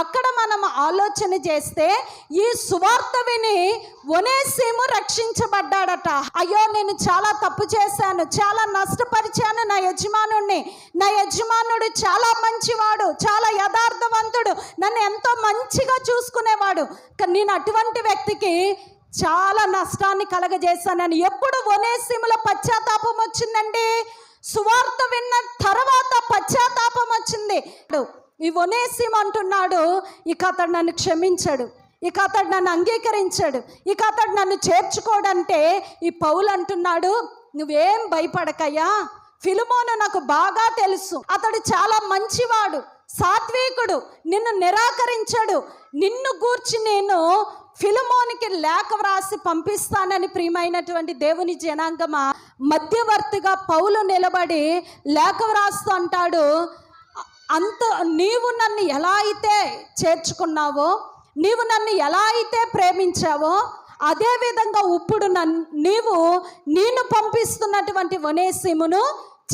అక్కడ మనం ఆలోచన చేస్తే ఈ సువార్త విని ఒనేసేము రక్షించబడ్డాడట. అయ్యో నేను చాలా తప్పు చేశాను చాలా నష్టపరిచాను నా యజమానుణ్ణి. నా యజమానుడు చాలా మంచివాడు చాలా యథార్థవంతుడు నన్ను ఎంతో మంచిగా చూసుకునేవాడు. కానీ నేను అటువంటి వ్యక్తికి చాలా నష్టాన్ని కలగజేశానని. ఎప్పుడు ఒనేసిముల పశ్చాత్తాపం వచ్చిందండి? సువార్త విన్న తర్వాత పశ్చాత్తాపం వచ్చింది. ఈ ఒనేసిం అంటున్నాడు. ఇక అతడు నన్ను క్షమించాడు. ఇక అతడు నన్ను అంగీకరించాడు. ఇక అతడు నన్ను చేర్చుకోడంటే ఈ పౌలు అంటున్నాడు నువ్వేం భయపడకయ్యా? ఫిలిమోను నాకు బాగా తెలుసు. అతడు చాలా మంచివాడు సాత్వికుడు నిన్ను నిరాకరించాడు. నిన్ను గూర్చి నేను ఫిలిమోనికి లేఖ వ్రాసి పంపిస్తానని ప్రియమైనటువంటి దేవుని జనాంగమా? మధ్యవర్తిగా పౌలు నిలబడి లేఖ వ్రాస్తూ అంటాడు అంత నీవు నన్ను ఎలా అయితే చేర్చుకున్నావో నీవు నన్ను ఎలా అయితే ప్రేమించావో అదేవిధంగా ఇప్పుడు నన్ను నీవు నేను పంపిస్తున్నటువంటి వనేసిమును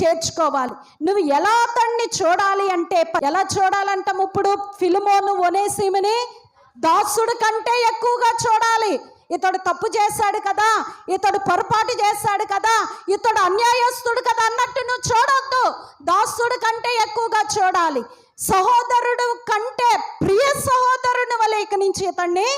చేర్చుకోవాలి. నువ్వు ఎలా అతన్ని చూడాలి అంటే ఎలా చూడాలంటాం ఇప్పుడు? ఫిలిమోను వనేసిముని దాసుడు కంటే ఎక్కువగా చూడాలి. ఇతడు తప్పు చేశాడు కదా ఇతడు పొరపాటు చేశాడు కదా ఇతడు అన్యాయస్తుడు కదా అన్నట్టు నువ్వు చూడొద్దు. దాసుడు కంటే ఎక్కువగా చూడాలి. సహోదరుడు కంటే ప్రియ సహోదరుని వల్ల ఇక నుంచి ఇతన్ని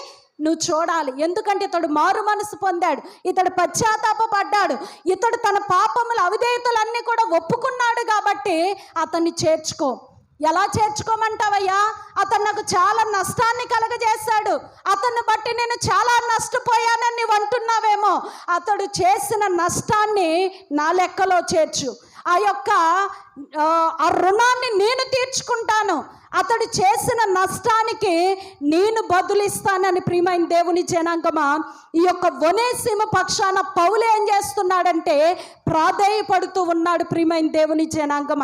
నువ్వు చూడాలి. ఎందుకంటే ఇతడు మారు మనసు పొందాడు ఇతడు పశ్చాత్తాపడ్డాడు ఇతడు తన పాపముల అవిధేయతలన్నీ కూడా ఒప్పుకున్నాడు కాబట్టి అతన్ని చేర్చుకో. ఎలా చేర్చుకోమంటావయ్యా? అతను నాకు చాలా నష్టాన్ని కలగజేశాడు. అతన్ని బట్టి నేను చాలా నష్టపోయానని నువ్వు అంటున్నావేమో. అతడు చేసిన నష్టాన్ని నా లెక్కలో చేర్చు. ఆ యొక్క ఆ, ఆ రుణాన్ని నేను తీర్చుకుంటాను. అతడు చేసిన నష్టానికి నేను బదులిస్తానని ప్రియమైన దేవుని జనాంగమా ఈ యొక్క వనేసీమ పక్షాన పౌలు ఏం చేస్తున్నాడంటే ప్రాధేయపడుతూ ఉన్నాడు ప్రియమైన దేవుని జనాంగమా.